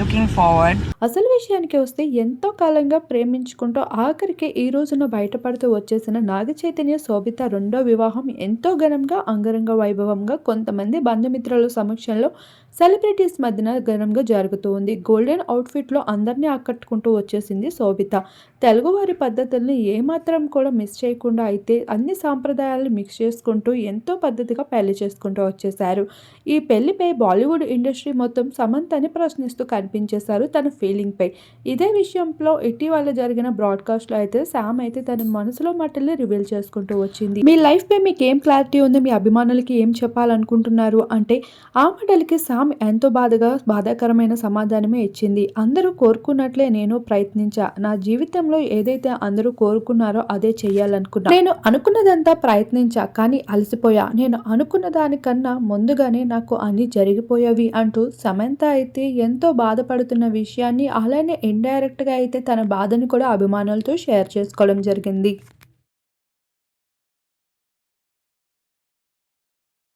Looking forward అసలు విషయానికి వస్తే ఎంతో కాలంగా ప్రేమించుకుంటూ ఆఖరికి ఈ రోజున బయటపడుతూ వచ్చేసిన నాగ చైతన్య శోభిత రెండో వివాహం ఎంతో ఘనంగా అంగరంగ వైభవంగా కొంతమంది బంధుమిత్రుల సమక్షంలో సెలబ్రిటీస్ మధ్యన ఘనంగా జరుగుతూ ఉంది. గోల్డెన్ అవుట్ఫిట్లో అందరినీ ఆకట్టుకుంటూ వచ్చేసింది శోభిత. తెలుగువారి పద్ధతుల్ని ఏమాత్రం కూడా మిస్ చేయకుండా అయితే అన్ని సాంప్రదాయాలను మిక్స్ చేసుకుంటూ ఎంతో పద్ధతిగా పెళ్ళి చేసుకుంటూ వచ్చేసారు ఈ పెళ్ళిపై బాలీవుడ్ ఇండస్ట్రీ మొత్తం సమంతని ప్రశ్నిస్తూ కనిపించేశారు తన ఫీలింగ్పై ఇదే విషయంలో ఇటీవల జరిగిన బ్రాడ్కాస్ట్లో అయితే శామ్ అయితే తన మనసులో మాటల్ని రివీల్ చేసుకుంటూ వచ్చింది. మీ లైఫ్పై మీకు ఏం క్లారిటీ ఉంది? మీ అభిమానులకి ఏం చెప్పాలనుకుంటున్నారు? అంటే ఆ మాటలకి శామ్ ఎంతో బాధగా బాధాకరమైన సమాధానమే ఇచ్చింది. అందరూ కోరుకున్నట్లే నేను ప్రయత్నించా. నా జీవితంలో ఏదైతే అందరూ కోరుకున్నారో అదే చేయాలనుకున్నా నేను అనుకున్నదంతా ప్రయత్నించా కానీ అలసిపోయా. నేను అనుకున్న దానికన్నా ముందుగానే నాకు అన్ని జరిగిపోయేవి అంటూ సమంత అయితే ఎంతో బాధ బాధపడుతున్న విషయాన్ని అలానే ఇండైరెక్ట్గా అయితే తన బాధను కూడా అభిమానులతో షేర్ చేసుకోవడం జరిగింది.